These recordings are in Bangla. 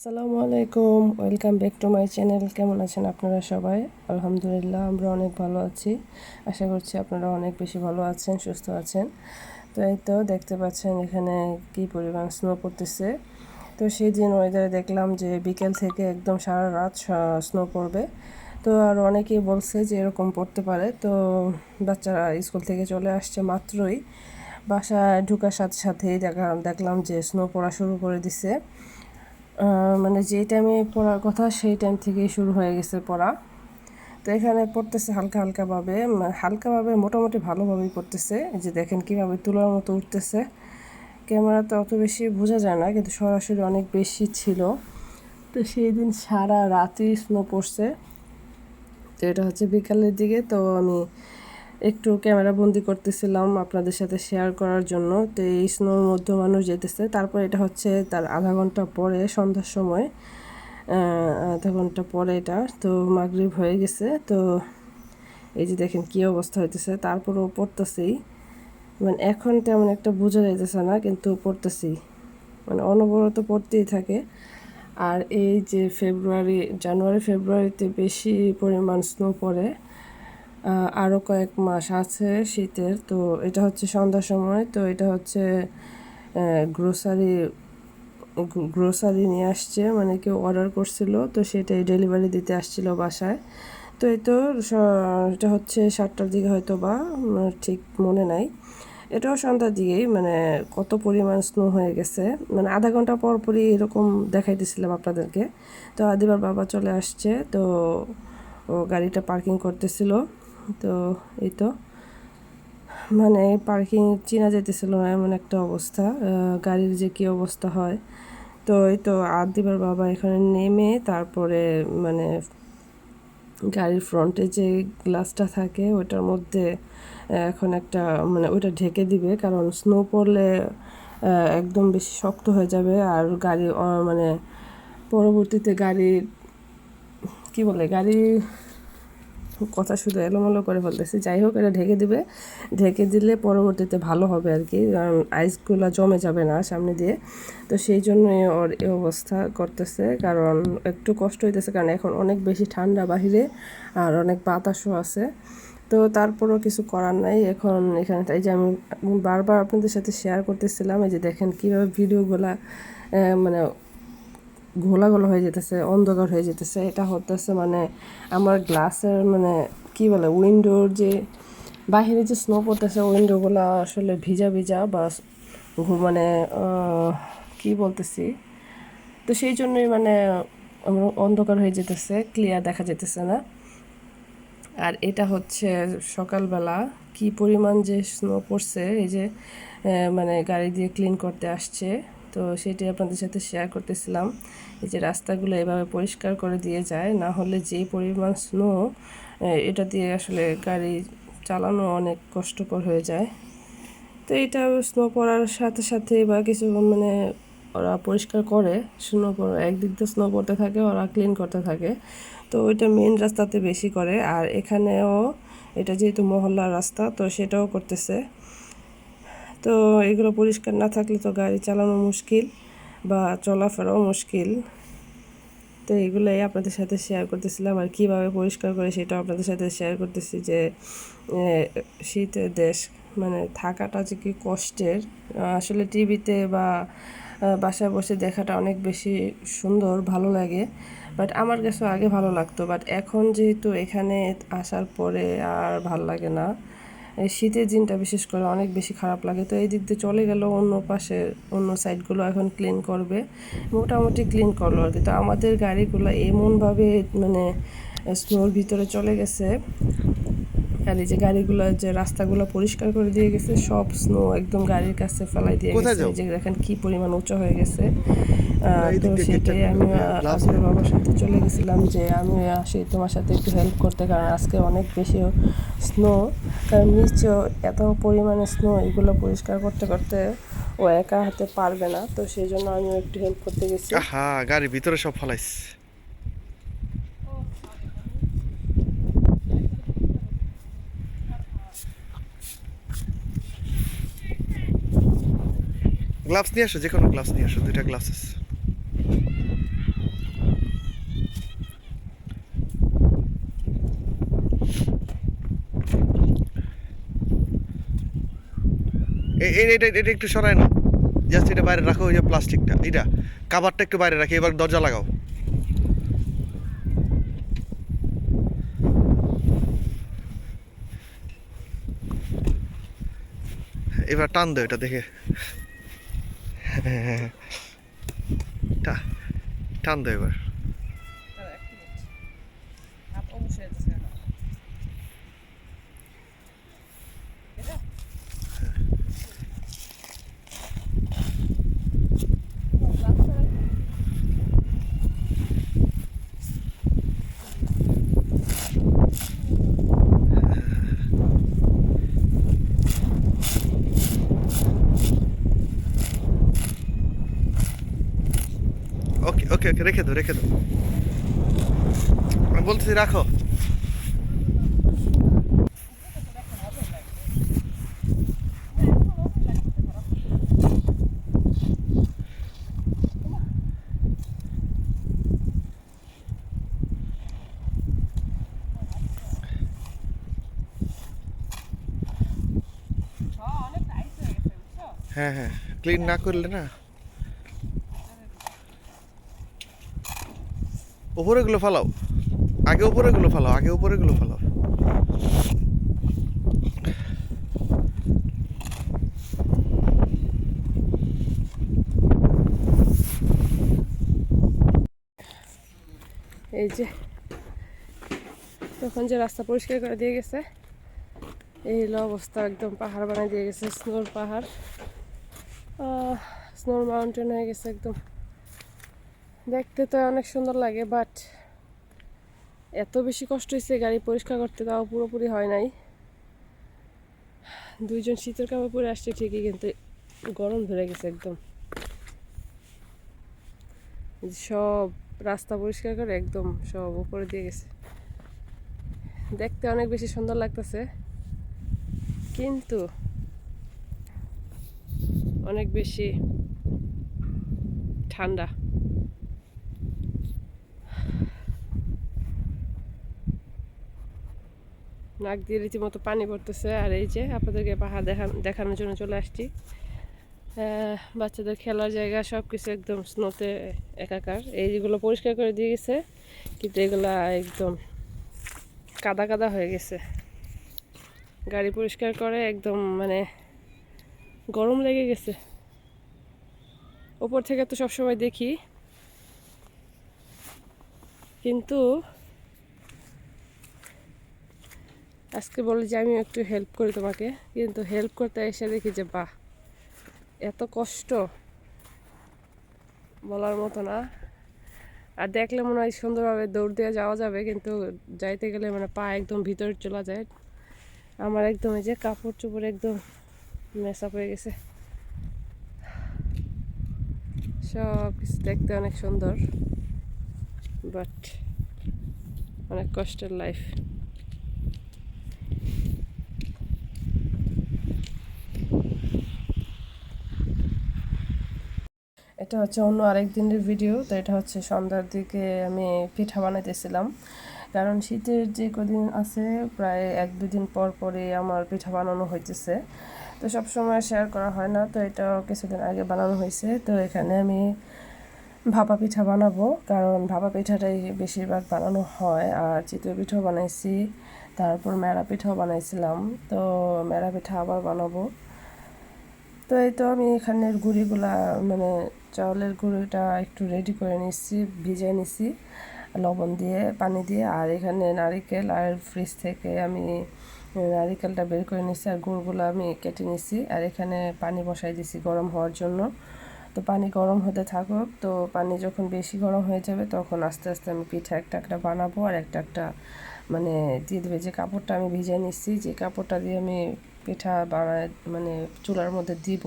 আসসালামু আলাইকুম। Welcome back to my channel কেমন আছেন আপনারা সবাই? আলহামদুলিল্লাহ, আমরা অনেক ভালো আছি। আশা করছি আপনারা অনেক বেশি ভালো আছেন, সুস্থ আছেন। তো এই তো দেখতে পাচ্ছেন এখানে কি পরিমাণ স্নো পড়তেছে। তো সেই দিন ওয়েদারে দেখলাম যে বিকেল থেকে একদম সারা রাত স্নো পড়বে। তো আর অনেকেই বলছে যে এরকম পড়তে পারে। তো বাচ্চারা স্কুল থেকে চলে আসছে মাত্রই। বাসায় ঢুকার সাথে সাথেই দেখা, দেখলাম যে স্নো পড়া শুরু করে দিছে। মানে যেই টাইমে পড়ার কথা, সেই টাইম থেকেই শুরু হয়ে গেছে পড়া। তো এখানে পড়তেছে হালকা হালকাভাবে হালকাভাবে মোটামুটি ভালোভাবেই পড়তেছে। যে দেখেন কীভাবে তুলার মতো উঠতেছে। ক্যামেরাতে অত বেশি বোঝা যায় না, কিন্তু সরাসরি অনেক বেশি ছিল। তো সেই দিন সারা রাতই স্নো পড়ছে। তো এটা হচ্ছে বিকালের দিকে। তো আমি একটু ক্যামেরা বন্দি করতেছিলাম আপনাদের সাথে শেয়ার করার জন্য। তো এই স্নোর মধ্যে মানুষ যেতেছে। তারপর এটা হচ্ছে তার আধা ঘণ্টা পরে সন্ধ্যার সময় আধা ঘণ্টা পরে এটা। তো মাগরীব হয়ে গেছে। তো এই যে দেখেন কী অবস্থা হইতেছে। তারপরও পড়তেছেই মানে এখন তেমন একটা বোঝা যাইতেছে না, কিন্তু পড়তেছি। মানে অনবরত পড়তেই থাকে। আর এই যে ফেব্রুয়ারি, জানুয়ারি, ফেব্রুয়ারিতে বেশি পরিমাণ স্নো পড়ে। আরও কয়েক মাস আছে শীতের। তো এটা হচ্ছে সন্ধ্যার সময়। তো এটা হচ্ছে গ্রোসারি গ্রোসারি নিয়ে আসছে। মানে কেউ অর্ডার করছিল, তো সেটাই ডেলিভারি দিতে আসছিল বাসায়। তো এই তো এটা হচ্ছে সাতটার দিকে হয়তো বা ঠিক মনে নাই। এটাও সন্ধ্যার দিকেই মানে কত পরিমাণ স্নো হয়ে গেছে। মানে আধা ঘণ্টা পর পরই এরকম দেখাইতেছিলাম আপনাদেরকে। তো আদিবার বাবা চলে আসছে, তো ও গাড়িটা পার্কিং করতেছিল। তো এই তো। মানে পার্কিং চেনা যেতেছিল না, এমন একটা অবস্থা। গাড়ির যে কী অবস্থা হয়। তো এই তো আদিবার বাবা এখানে নেমে তারপরে মানে গাড়ির ফ্রন্টে যে গ্লাসটা থাকে ওটার মধ্যে এখন একটা মানে ওইটা ঢেকে দিবে। কারণ স্নো পড়লে একদম বেশি শক্ত হয়ে যাবে। আর গাড়ি মানে পরবর্তীতে গাড়ি, কি বলে, গাড়ি কথা শুধু এলোমেলো করে ফেলতেছি যাই হোক, এটা ঢেকে দিবে। ঢেকে দিলে পরবর্তীতে ভালো হবে আর কি, কারণ আইসগুলো জমে যাবে না সামনে দিয়ে। তো সেই জন্যই ওর এ অবস্থা করতেছে, কারণ একটু কষ্ট হইতেছে, কারণ এখন অনেক বেশি ঠান্ডা বাহিরে আর অনেক বাতাসও আছে। তো তারপরও কিছু করার নাই। এখন এখানে তাই যে আমি বারবার আপনাদের সাথে শেয়ার করতেছিলাম, এই যে দেখেন কীভাবে ভিডিওগুলা মানে ঘোলা ঘোলা হয়ে যেতেছে, অন্ধকার হয়ে যেতেছে। এটা হতেছে মানে আমার গ্লাসের মানে কি বলে, উইন্ডোর যে বাহিরে যে স্নো পড়তেছে, উইন্ডোগুলো আসলে ভিজা ভিজা বা মানে কি বলতেছি? তো সেই জন্যই মানে অন্ধকার হয়ে যেতেছে ক্লিয়ার দেখা যেতেছে না। আর এটা হচ্ছে সকালবেলা কি পরিমাণ যে স্নো পড়ছে, এই যে মানে গাড়ি দিয়ে ক্লিন করতে আসছে। তো সেটি আপনাদের সাথে শেয়ার করতেছিলাম। এই যে রাস্তাগুলো এভাবে পরিষ্কার করে দিয়ে যায়, না হলে যেই পরিমাণ স্নো এটা দিয়ে আসলে গাড়ি চালানো অনেক কষ্টকর হয়ে যায়। তো এটা স্নো পড়ার সাথে সাথে বা কিছু মানে ওরা পরিষ্কার করে স্নো পড়া, একদিক দিয়ে স্নো পড়তে থাকে, ওরা ক্লিন করতে থাকে। তো ওইটা মেন রাস্তাতে বেশি করে, আর এখানেও এটা যেহেতু মহল্লার রাস্তা, তো সেটাও করতেছে। তো এগুলো পরিষ্কার না থাকলে তো গাড়ি চালানো মুশকিল বা চলাফেরাও মুশকিল। তো এগুলোই আপনাদের সাথে শেয়ার করতেছিলাম আর কীভাবে পরিষ্কার করে সেটাও আপনাদের সাথে শেয়ার করতেছি যে শীতের দেশ মানে থাকাটা যে কি কষ্টের। আসলে টিভিতে বা বাসায় বসে দেখাটা অনেক বেশি সুন্দর, ভালো লাগে। বাট আমার কাছে আগে ভালো লাগতো। বাট এখন যেহেতু এখানে আসার পরে আর ভালো লাগে না। শীতের দিনটা বিশেষ করে অনেক বেশি খারাপ লাগে। তো এই দিক দিয়ে চলে গেল, অন্য পাশে অন্য সাইডগুলো এখন ক্লিন করবে। মোটামুটি ক্লিন করল আর কি। তো আমাদের গাড়িগুলো এমনভাবে মানে স্নোর ভিতরে চলে গেছে। আর এই যে গাড়িগুলো যে রাস্তাগুলো পরিষ্কার করে দিয়ে গেছে সব স্নো একদম গাড়ির কাছে ফেলাই দিয়ে গেছে। যে দেখেন কি পরিমাণ উঁচু হয়ে গেছে। তো সেটাই আমি আসলে বাবার সাথে চলে গেছিলাম যে আমি আসি তোমার সাথে একটু হেল্প করতে কারণ আজকে অনেক বেশি স্নো কারণ নিচেও এত পরিমাণে স্নো এগুলো পরিষ্কার করতে করতে ও একা হাতে পারবে না। তো সেই জন্য আমিও একটু হেল্প করতে গেছি। হ্যাঁ গাড়ির ভিতরে সব ফলাইস গ্লাভস নিয়ে আসো, যে কোনো গ্লাভস নিয়ে আসো, দুইটা গ্লাভস এটা এটা একটু সরায় না জাস্ট এটা বাইরে রাখো, ওই যে প্লাস্টিকটা, এটা। কাবারটা একটু বাইরে রাখি, এবার দরজা লাগাও। এবার টান দাও এটা দেখে। টা- টান দাও এবার দাঁড়া, এক মিনিট। হাত অবশ্যই আছে এটা। এটা? ওকে ওকে ওকে রেখে দাও রেখে দাও আমি বলতেছি রাখো হ্যাঁ, অনেক টাইট হয়ে গেছে, বুঝছ? হ্যাঁ হ্যাঁ ক্লিন না করলে না উপরে গুলো ফালাও। আগে উপরে গুলো ফালাও, আগে উপরে গুলো ফালাও। এই যে তখন যে রাস্তা পরিষ্কার করে দিয়ে গেছে, এই হলো অবস্থা, একদম পাহাড় বানিয়ে দিয়ে গেছে স্নোর পাহাড়। স্নোর মাউন্টেন হয়ে গেছে একদম। দেখতে তো অনেক সুন্দর লাগে বাট এত বেশি কষ্ট হয়েছে গাড়ি পরিষ্কার করতে, তাও পুরোপুরি হয় নাই। দুইজন শীতের কাপড় পরে আসছে ঠিকই, কিন্তু গরম ধরে গেছে একদম। সব রাস্তা পরিষ্কার করে একদম সব উপরে দিয়ে গেছে। দেখতে অনেক বেশি সুন্দর লাগতেছে, কিন্তু অনেক বেশি ঠান্ডা। নাক দিয়ে রীতিমতো পানি পড়তেছে, আর এই যে আপনাদেরকে পাহাড় দেখা দেখানোর জন্য চলে আসছি। বাচ্চাদের খেলার জায়গা সব কিছু একদম স্নোতে একাকার। এই যেগুলো পরিষ্কার করে দিয়ে গেছে, কিন্তু এগুলা একদম কাদা কাদা হয়ে গেছে। গাড়ি পরিষ্কার করে একদম মানে গরম লেগে গেছে। ওপর থেকে তো সবসময় দেখি। কিন্তু আজকে বলে যে আমি একটু হেল্প করি তোমাকে, কিন্তু হেল্প করতে এসে দেখি যে বাহ, এত কষ্ট বলার মতো না। আর দেখলে মনে হয় সুন্দরভাবে দৌড় দিয়ে যাওয়া যাবে, কিন্তু যাইতে গেলে মানে পা একদম ভিতরে চলে যায়। আমার একদম এই যে কাপড় চোপড় একদম মেসআপ হয়ে গেছে। সব কিছু দেখতে অনেক সুন্দর বাট অনেক কষ্টের লাইফ এটা হচ্ছে অন্য আরেক দিনের ভিডিও তো এটা হচ্ছে সন্ধ্যার দিকে আমি পিঠা বানাইতেছিলাম। কারণ শীতের যে কদিন আছে, প্রায় এক দুদিন পর পরে আমার পিঠা বানানো হইতেছে। তো সব সময় শেয়ার করা হয় না, তো এটা কিছুদিন আগে বানানো হয়েছে তো এখানে আমি ভাপা পিঠা বানাবো, কারণ ভাপা পিঠাটাই বেশিরভাগ বানানো হয়। আর চিতই পিঠাও বানাইছি, তারপর মেরা পিঠাও বানাইছিলাম। তো মেরা পিঠা আবার বানাবো। তো এই তো আমি এখানের গুঁড়িগুলা মানে চাউলের গুঁড়িটা একটু রেডি করে নিচ্ছি, ভিজিয়ে নিচ্ছি, লবণ দিয়ে, পানি দিয়ে। আর এখানে নারিকেল আর ফ্রিজ থেকে আমি নারিকেলটা বের করে নিচ্ছি আর গুড়গুলো আমি কেটে নিচ্ছি। আর এখানে পানি বসাই দিছি গরম হওয়ার জন্য। তো পানি গরম হতে থাকুক, তো পানি যখন বেশি গরম হয়ে যাবে তখন আস্তে আস্তে আমি পিঠা একটা একটা বানাবো আর একটা একটা মানে দিয়ে দেবে। যে কাপড়টা আমি ভিজিয়ে নিচ্ছি, যে কাপড়টা দিয়ে আমি পিঠা বানায় মানে চুলার মধ্যে দিব,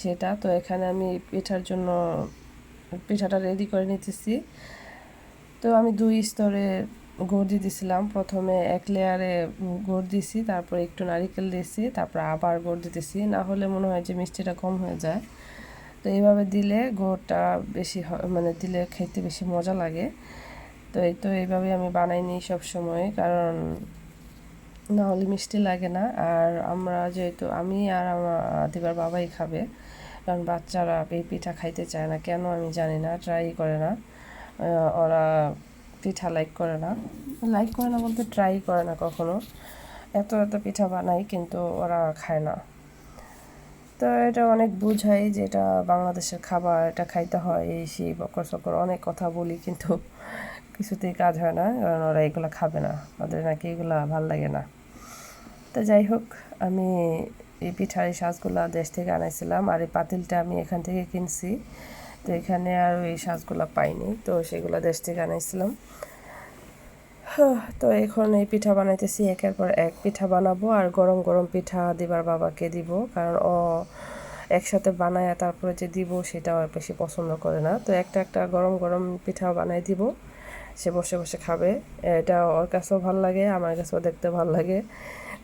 সেটা তো এখানে আমি পিঠার জন্য পিঠাটা রেডি করে নিতেছি। তো আমি দুই স্তরে গুড় দিয়ে দিছিলাম। প্রথমে এক লেয়ারে গুড় দিছি, তারপর একটু নারিকেল দিয়েছি তারপর আবার গুড় দিতেছি। না হলে মনে হয় যে মিষ্টিটা কম হয়ে যায়। তো এইভাবে দিলে গুড়টা বেশি মানে দিলে খেতে বেশি মজা লাগে। তো এই তো এইভাবে আমি বানাই নিই সব সময় কারণ না হলে মিষ্টি লাগে না। আর আমরা যেহেতু, আমি আর আমার দিবার বাবাই খাবে, কারণ বাচ্চারা এই পিঠা খাইতে চায় না। কেন আমি জানি না ট্রাই করে না। ওরা পিঠা লাইক করে না। লাইক করে না বলতে ট্রাই করে না কখনো। এত এত পিঠা বানাই, কিন্তু ওরা খায় না। তো এটা অনেক বুঝাই যে এটা বাংলাদেশের খাবার, এটা খাইতে হয়, এই সেই বকর সকর অনেক কথা বলি কিন্তু কিছুতেই কাজ হয় না, কারণ ওরা এগুলো খাবে না। ওদের নাকি এগুলা ভালো লাগে না। তো যাই হোক, আমি এই পিঠার সাজগুলা দেশ থেকে আনাইছিলাম, আর এই পাতিলটা আমি এখান থেকে কিনছি। তো এখানে আর এই সাজগুলা পাইনি, তো সেগুলো দেশ থেকে আনাইছিলাম। তো এখন এই পিঠা বানাইতেছি, একের পর এক পিঠা বানাবো, আর গরম গরম পিঠা দিবার বাবাকে দিব, কারণ ও একসাথে বানায় তারপরে যে দিব সেটা ও বেশি পছন্দ করে না। তো একটা একটা গরম গরম পিঠা বানাই দিব। সে বসে বসে খাবে। এটা ওর কাছেও ভালো লাগে, আমার কাছেও দেখতে ভালো লাগে।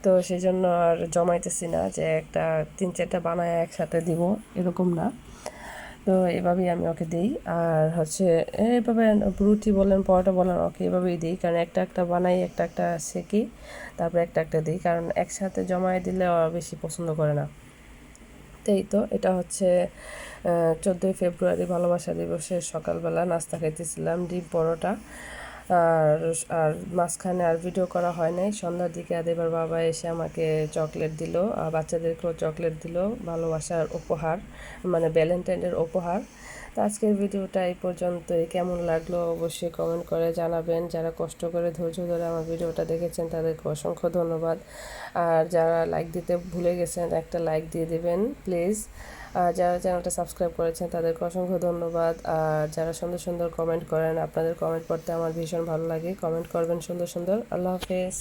তো সেই জন্য আর জমাইতেছি না যে একটা তিন চারটা বানায় একসাথে দিব, এরকম না। তো এভাবেই আমি ওকে দিই। আর হচ্ছে এইভাবে রুটি বলেন, পরোটা বলেন, ওকে এভাবেই দিই। কারণ একটা একটা বানাই, একটা একটা সেকি তারপরে একটা একটা দিই। কারণ একসাথে জমায়ে দিলে বেশি পছন্দ করে না। এই তো, এটা হচ্ছে চোদ্দোই ফেব্রুয়ারি ভালোবাসা দিবসে সকালবেলা নাস্তা খাইতেছিলাম, ডিম পরোটা। আর আর মাঝখানে আর ভিডিও করা হয় নাই। সন্ধ্যার দিকে আদেবার বাবা এসে আমাকে চকলেট দিল, আর বাচ্চাদেরকেও চকলেট দিল, ভালোবাসার উপহার মানে ভ্যালেন্টাইনের উপহার। তো আজকের ভিডিওটা এই পর্যন্তই। কেমন লাগল অবশ্যই কমেন্ট করে জানাবেন। যারা কষ্ট করে ধৈর্য ধরে আমার ভিডিওটা দেখেছেন, তাদেরকে অসংখ্য ধন্যবাদ। আর যারা লাইক দিতে ভুলে গেছেন, একটা লাইক দিয়ে দেবেন প্লিজ আর যারা চ্যানেলটা সাবস্ক্রাইব করেছেন, তাদেরকে অসংখ্য ধন্যবাদ। আর যারা সুন্দর সুন্দর কমেন্ট করেন, আপনাদের কমেন্ট পড়তে আমার ভীষণ ভালো লাগে। কমেন্ট করবেন সুন্দর সুন্দর। আল্লাহ হাফেজ।